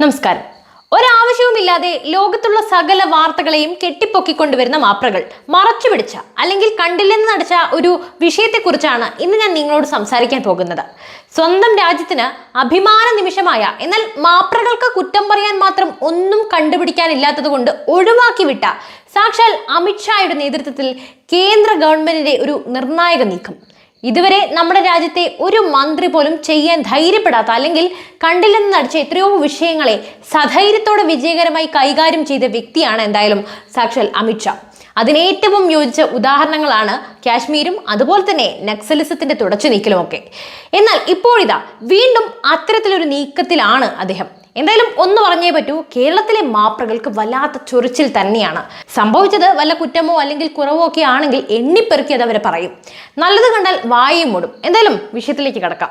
നമസ്കാരം. ഒരാവശ്യവുമില്ലാതെ ലോകത്തുള്ള സകല വാർത്തകളെയും കെട്ടിപ്പൊക്കിക്കൊണ്ടുവരുന്ന മാപ്രകൾ മറച്ചുപിടിച്ച അല്ലെങ്കിൽ കണ്ടില്ലെന്ന് നടിച്ച ഒരു വിഷയത്തെക്കുറിച്ചാണ് ഇന്ന് ഞാൻ നിങ്ങളോട് സംസാരിക്കാൻ പോകുന്നത്. സ്വന്തം രാജ്യത്തിന് അഭിമാന നിമിഷമായ എന്നാൽ മാപ്രകൾക്ക് കുറ്റം പറയാൻ മാത്രം ഒന്നും കണ്ടുപിടിക്കാനില്ലാത്തത് കൊണ്ട് ഒഴിവാക്കി വിട്ട സാക്ഷാൽ അമിത്ഷായുടെ നേതൃത്വത്തിൽ കേന്ദ്ര ഗവൺമെന്റിന്റെ ഒരു നിർണായക നീക്കം. ഇതുവരെ നമ്മുടെ രാജ്യത്തെ ഒരു മന്ത്രി പോലും ചെയ്യാൻ ധൈര്യപ്പെടാത്ത അല്ലെങ്കിൽ കണ്ടില്ലെന്ന് നടിച്ച എത്രയോ വിഷയങ്ങളെ സധൈര്യത്തോടെ വിജയകരമായി കൈകാര്യം ചെയ്ത വ്യക്തിയാണ് എന്തായാലും സാക്ഷാൽ അമിത്ഷാ അതിനേറ്റവും യോജിച്ച ഉദാഹരണങ്ങളാണ് കാശ്മീരും അതുപോലെ തന്നെ നക്സലിസത്തിന്റെ തുടച്ചു നീക്കലും ഒക്കെ എന്നാൽ ഇപ്പോഴിതാ വീണ്ടും അത്തരത്തിലൊരു നീക്കത്തിലാണ് അദ്ദേഹം. എന്തായാലും ഒന്ന് പറഞ്ഞേ പറ്റൂ കേരളത്തിലെ മാപ്രകൾക്ക് വല്ലാത്ത ചൊറിച്ചിൽ തന്നെയാണ്. സംഭവിച്ചത് വല്ല കുറ്റമോ അല്ലെങ്കിൽ കുറവോ ഒക്കെ ആണെങ്കിൽ എണ്ണിപ്പെറുക്കി അത് അവരെ പറയും. നല്ലത് കണ്ടാൽ വായും മൂടും. എന്തായാലും വിഷയത്തിലേക്ക് കടക്കാം.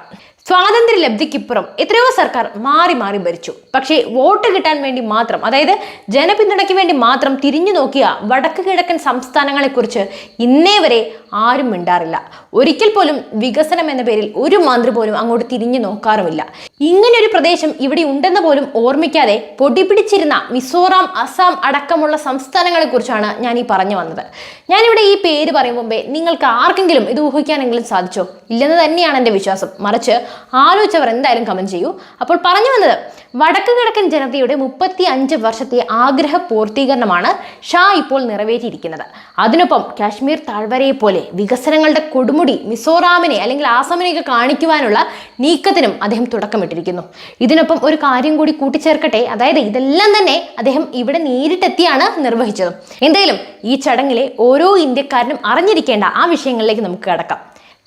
സ്വാതന്ത്ര്യ ലബ്ധിക്കിപ്പുറം എത്രയോ സർക്കാർ മാറി മാറി ഭരിച്ചു. പക്ഷേ വോട്ട് കിട്ടാൻ വേണ്ടി മാത്രം അതായത് ജനപിന്തുണയ്ക്ക് വേണ്ടി മാത്രം തിരിഞ്ഞു നോക്കിയ വടക്ക് കിഴക്കൻ സംസ്ഥാനങ്ങളെക്കുറിച്ച് ഇന്നേ വരെ ആരും മിണ്ടാറില്ല. ഒരിക്കൽ പോലും വികസനം എന്ന പേരിൽ ഒരു മന്ത്രി പോലും അങ്ങോട്ട് തിരിഞ്ഞു നോക്കാറുമില്ല. ഇങ്ങനെ ഒരു പ്രദേശം ഇവിടെ ഉണ്ടെന്ന് പോലും ഓർമ്മിക്കാതെ പൊടിപിടിച്ചിരുന്ന മിസോറാം അസാം അടക്കമുള്ള സംസ്ഥാനങ്ങളെ കുറിച്ചാണ് ഞാൻ ഈ പറഞ്ഞു വന്നത്. ഞാനിവിടെ ഈ പേര് പറയും മുമ്പേ നിങ്ങൾക്ക് ആർക്കെങ്കിലും ഇത് ഊഹിക്കാനെങ്കിലും സാധിച്ചോ? ഇല്ലെന്ന് തന്നെയാണ് എന്റെ വിശ്വാസം. മറിച്ച് ആലോചിച്ചവർ എന്തായാലും കമന്റ് ചെയ്യൂ. അപ്പോൾ പറഞ്ഞു വന്നത് വടക്ക് കിഴക്കൻ ജനതയുടെ മുപ്പത്തി അഞ്ച് വർഷത്തെ ആഗ്രഹ പൂർത്തീകരണമാണ് ഷാ ഇപ്പോൾ നിറവേറ്റിയിരിക്കുന്നത്. അതിനൊപ്പം കാശ്മീർ താഴ്വരയെ പോലെ വികസനങ്ങളുടെ കൊടുമുടി മിസോറാമിനെ അല്ലെങ്കിൽ ആസാമിനെയൊക്കെ കാണിക്കുവാനുള്ള നീക്കത്തിനും അദ്ദേഹം തുടക്കമിട്ടിരിക്കുന്നു ഇതിനൊപ്പം ഒരു കാര്യം കൂടി കൂട്ടിച്ചേർക്കട്ടെ. അതായത് ഇതെല്ലാം തന്നെ അദ്ദേഹം ഇവിടെ നേരിട്ടെത്തിയാണ് നിർവഹിച്ചത്. എന്തായാലും ഈ ചടങ്ങിലെ ഓരോ ഇന്ത്യക്കാരനും അറിഞ്ഞിരിക്കേണ്ട ആ വിഷയങ്ങളിലേക്ക് നമുക്ക് കടക്കാം.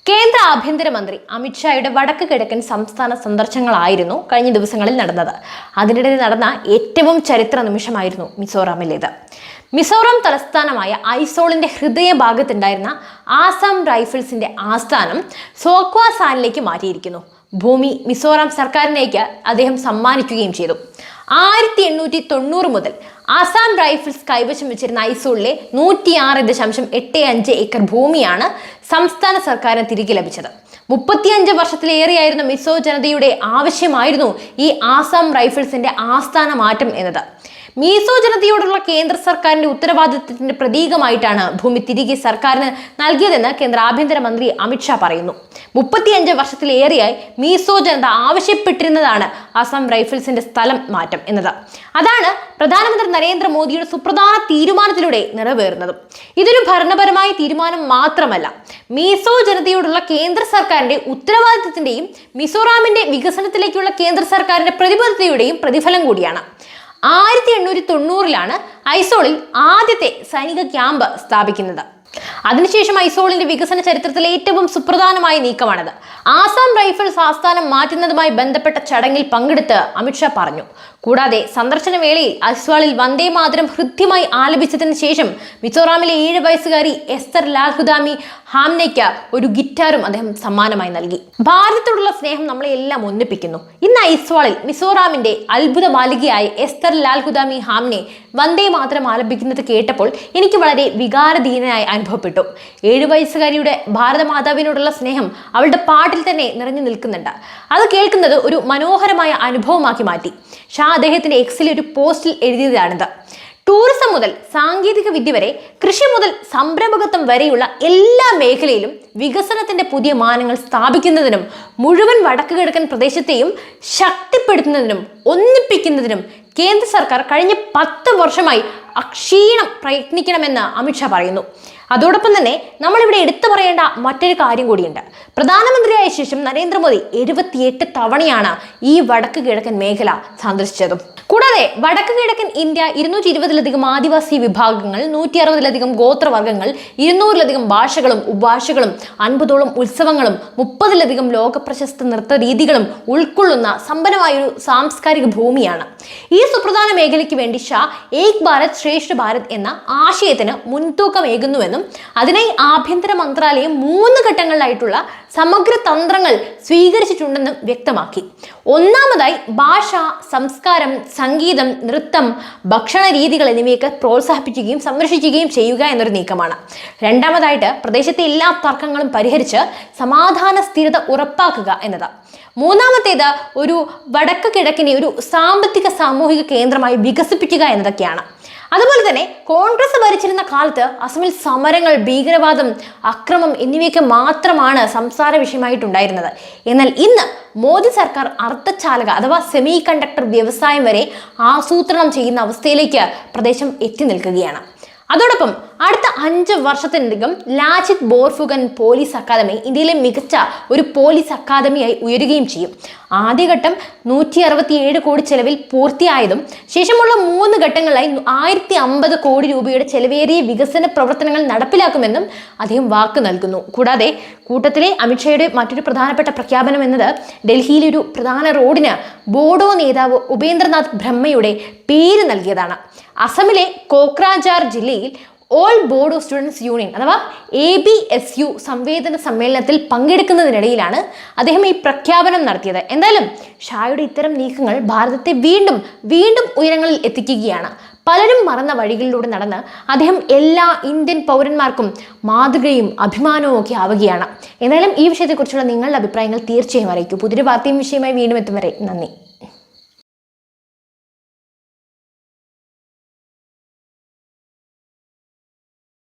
കേന്ദ്ര ആഭ്യന്തരമന്ത്രി അമിത്ഷായുടെ വടക്ക് കിഴക്കൻ സംസ്ഥാന സന്ദർശനങ്ങളായിരുന്നു കഴിഞ്ഞ ദിവസങ്ങളിൽ നടന്നത്. അതിനിടെ നടന്ന ഏറ്റവും ചരിത്ര നിമിഷമായിരുന്നു മിസോറാമിലേത്. മിസോറാം തലസ്ഥാനമായ ഐസോളിന്റെ ഹൃദയഭാഗത്തുണ്ടായിരുന്ന ആസാം റൈഫിൾസിന്റെ ആസ്ഥാനം സോക്വാസാനിലേക്ക് മാറ്റിയിരിക്കുന്നു. ഭൂമി മിസോറാം സർക്കാരിനേക്ക് അദ്ദേഹം സമ്മാനിക്കുകയും ചെയ്തു. ആയിരത്തി എണ്ണൂറ്റി തൊണ്ണൂറ് മുതൽ ആസാം റൈഫിൾസ് കൈവശം വെച്ചിരുന്ന ഐസോളിലെ നൂറ്റിയാറ് ദശാംശം എട്ട് അഞ്ച് ഏക്കർ ഭൂമിയാണ് സംസ്ഥാന സർക്കാരിന് തിരികെ ലഭിച്ചത്. മുപ്പത്തിയഞ്ച് വർഷത്തിലേറെയായിരുന്ന മിസോ ജനതയുടെ ആവശ്യമായിരുന്നു ഈ ആസാം റൈഫിൾസിന്റെ ആസ്ഥാന മാറ്റം എന്നത്. മീസോ ജനതയോടുള്ള കേന്ദ്ര സർക്കാരിന്റെ ഉത്തരവാദിത്തത്തിന്റെ പ്രതീകമായിട്ടാണ് ഭൂമി തിരികെ സർക്കാരിന് നൽകിയതെന്ന് കേന്ദ്ര ആഭ്യന്തരമന്ത്രി അമിത്ഷാ പറയുന്നു. മുപ്പത്തിയഞ്ച് വർഷത്തിലേറെയായി മീസോ ജനത ആവശ്യപ്പെട്ടിരുന്നതാണ് അസം റൈഫിൾസിന്റെ സ്ഥലം മാറ്റം എന്നത്. അതാണ് പ്രധാനമന്ത്രി നരേന്ദ്രമോദിയുടെ സുപ്രധാന തീരുമാനത്തിലൂടെ നിറവേറുന്നതും. ഇതൊരു ഭരണപരമായ തീരുമാനം മാത്രമല്ല. മീസോ ജനതയോടുള്ള കേന്ദ്ര സർക്കാരിന്റെ ഉത്തരവാദിത്തത്തിന്റെയും മിസോറാമിന്റെ വികസനത്തിലേക്കുള്ള കേന്ദ്ര സർക്കാരിന്റെ പ്രതിബദ്ധതയുടെയും പ്രതിഫലം കൂടിയാണ്. ആയിരത്തി എണ്ണൂറ്റി തൊണ്ണൂറിലാണ് ഐസോളിൽ ആദ്യത്തെ സൈനിക ക്യാമ്പ് സ്ഥാപിക്കുന്നത്. അതിനുശേഷം ഐസോളിന്റെ വികസന ചരിത്രത്തിലെ ഏറ്റവും സുപ്രധാനമായ നീക്കമാണിത്. ആസാം റൈഫിൾസ് ആസ്ഥാനം മാറ്റുന്നതുമായി ബന്ധപ്പെട്ട ചടങ്ങിൽ പങ്കെടുത്ത് അമിത്ഷാ പറഞ്ഞു. കൂടാതെ സന്ദർശന വേളയിൽ ഐസ്വാളിൽ വന്ദേ മാതരം ഹൃദ്യമായി ആലപിച്ചതിന് ശേഷം മിസോറാമിലെ ഏഴ് വയസ്സുകാരി എസ്തർ ലാൽഹുദാമി ഹാംനയ്ക്ക് ഒരു ഗിറ്റാറും അദ്ദേഹം സമ്മാനമായി നൽകി. ഭാരതത്തോടുള്ള സ്നേഹം നമ്മളെ എല്ലാം ഒന്നിപ്പിക്കുന്നു. ഇന്ന് ഐസ്വാളിൽ മിസോറാമിന്റെ അത്ഭുത മാലികയായ എസ്തർ ലാൽഹുദാമി ഹാംനെ വന്ദേ മാതരം ആലപിക്കുന്നത് കേട്ടപ്പോൾ എനിക്ക് വളരെ വികാരധീനനായി അനുഭവപ്പെട്ടു. ഏഴു വയസ്സുകാരിയുടെ ഭാരതമാതാവിനോടുള്ള സ്നേഹം അവളുടെ പാട്ടിൽ തന്നെ നിറഞ്ഞു നിൽക്കുന്നുണ്ട്. അത് കേൾക്കുന്നത് ഒരു മനോഹരമായ അനുഭവമാക്കി മാറ്റി. ഷാ അദ്ദേഹത്തിന്റെ എക്സിലെ ഒരു പോസ്റ്റിൽ എഴുതിയതാണിത്. ടൂറിസം മുതൽ സാങ്കേതിക വിദ്യ വരെ കൃഷി മുതൽ സംരംഭകത്വം വരെയുള്ള എല്ലാ മേഖലയിലും വികസനത്തിന്റെ പുതിയ മാനങ്ങൾ സ്ഥാപിക്കുന്നതിനും മുഴുവൻ വടക്ക് കിഴക്കൻ പ്രദേശത്തെയും ശക്തിപ്പെടുത്തുന്നതിനും ഒന്നിപ്പിക്കുന്നതിനും കേന്ദ്ര സർക്കാർ കഴിഞ്ഞ പത്ത് വർഷമായി അക്ഷീണം പ്രയത്നിക്കണമെന്ന് അമിത്ഷാ പറയുന്നു. അതോടൊപ്പം തന്നെ നമ്മളിവിടെ എടുത്തു പറയേണ്ട മറ്റൊരു കാര്യം കൂടിയുണ്ട്. പ്രധാനമന്ത്രിയായ ശേഷം നരേന്ദ്രമോദി എഴുപത്തിയെട്ട് തവണയാണ് ഈ വടക്ക് കിഴക്കൻ മേഖല സന്ദർശിച്ചതും. കൂടാതെ വടക്ക് കിഴക്കൻ ഇന്ത്യ ഇരുന്നൂറ്റി ഇരുപതിലധികം ആദിവാസി വിഭാഗങ്ങൾ നൂറ്റി അറുപതിലധികം ഗോത്രവർഗങ്ങൾ ഇരുന്നൂറിലധികം ഭാഷകളും ഉപഭാഷകളും അൻപതോളം ഉത്സവങ്ങളും മുപ്പതിലധികം ലോക പ്രശസ്ത നൃത്ത രീതികളും ഉൾക്കൊള്ളുന്ന സമ്പന്നമായൊരു സാംസ്കാരിക ഭൂമിയാണ്. ഈ സുപ്രധാന മേഖലയ്ക്ക് വേണ്ടി ഷാ ഏക് ഭാരത് ശ്രേഷ്ഠ ഭാരത് എന്ന ആശയത്തിന് മുൻതൂക്കമേകുന്നുവെന്നും അതിനായി ആഭ്യന്തര മന്ത്രാലയം മൂന്ന് ഘട്ടങ്ങളിലായിട്ടുള്ള സമഗ്ര തന്ത്രങ്ങൾ സ്വീകരിച്ചിട്ടുണ്ടെന്നും വ്യക്തമാക്കി. ഒന്നാമതായി ഭാഷ സംസ്കാരം സംഗീതം നൃത്തം ഭക്ഷണ രീതികൾ എന്നിവയൊക്കെ പ്രോത്സാഹിപ്പിക്കുകയും സംരക്ഷിക്കുകയും ചെയ്യുക എന്നൊരു നീക്കമാണ്. രണ്ടാമതായിട്ട് പ്രദേശത്തെ എല്ലാ തർക്കങ്ങളും പരിഹരിച്ച് സമാധാന സ്ഥിരത ഉറപ്പാക്കുക എന്നതാണ്. മൂന്നാമത്തേത് ഒരു വടക്ക് കിഴക്കിനെ ഒരു സാമ്പത്തിക സാമൂഹിക കേന്ദ്രമായി വികസിപ്പിക്കുക എന്നതൊക്കെയാണ്. അതുപോലെ തന്നെ കോൺഗ്രസ് ഭരിച്ചിരുന്ന കാലത്ത് അസമിൽ സമരങ്ങൾ ഭീകരവാദം അക്രമം എന്നിവയൊക്കെ മാത്രമാണ് സംസാര വിഷയമായിട്ടുണ്ടായിരുന്നത്. എന്നാൽ ഇന്ന് മോദി സർക്കാർ അർദ്ധചാലക അഥവാ സെമി കണ്ടക്ടർ വ്യവസായം വരെ ആസൂത്രണം ചെയ്യുന്ന അവസ്ഥയിലേക്ക് പ്രദേശം എത്തി നിൽക്കുകയാണ്. അതോടൊപ്പം അടുത്ത അഞ്ച് വർഷത്തിനധികം ലാജിത് ബോർഫുഗൻ പോലീസ് അക്കാദമി ഇന്ത്യയിലെ മികച്ച ഒരു പോലീസ് അക്കാദമിയായി ഉയരുകയും ചെയ്യും. ആദ്യഘട്ടം നൂറ്റി അറുപത്തിയേഴ് കോടി ചെലവിൽ പൂർത്തിയായതും ശേഷമുള്ള മൂന്ന് ഘട്ടങ്ങളിലായി ആയിരത്തി അമ്പത് കോടി രൂപയുടെ ചെലവേറിയ വികസന പ്രവർത്തനങ്ങൾ നടപ്പിലാക്കുമെന്നും അദ്ദേഹം വാക്ക് നൽകുന്നു. കൂടാതെ കൂട്ടത്തിലെ അമിത്ഷായുടെ മറ്റൊരു പ്രധാനപ്പെട്ട പ്രഖ്യാപനം എന്നത് ഡൽഹിയിലെ ഒരു പ്രധാന റോഡിന് ബോഡോ നേതാവ് ഉപേന്ദ്രനാഥ് ബ്രഹ്മയുടെ പേര് നൽകിയതാണ്. അസമിലെ കോക്രാജാർ ജില്ലയിൽ all board of students union അഥവാ എ ബി എസ് യു സംവേദന സമ്മേളനത്തിൽ പങ്കെടുക്കുന്നതിനിടയിലാണ് അദ്ദേഹം ഈ പ്രഖ്യാപനം നടത്തിയത്. എന്തായാലും ഷായുടെ ഇത്തരം നീക്കങ്ങൾ ഭാരതത്തെ വീണ്ടും വീണ്ടും ഉയരങ്ങളിൽ എത്തിക്കുകയാണ്. പലരും മറന്ന വഴികളിലൂടെ നടന്ന് അദ്ദേഹം എല്ലാ ഇന്ത്യൻ പൗരന്മാർക്കും മാതൃകയും അഭിമാനവും ഒക്കെ ആവുകയാണ്. എന്തായാലും ഈ വിഷയത്തെക്കുറിച്ചുള്ള നിങ്ങളുടെ അഭിപ്രായങ്ങൾ തീർച്ചയായും അറിയിക്കൂ. പുതിയൊരു വാർത്തയും വിഷയമായി വീണ്ടും എത്തും വരെ. നന്ദി.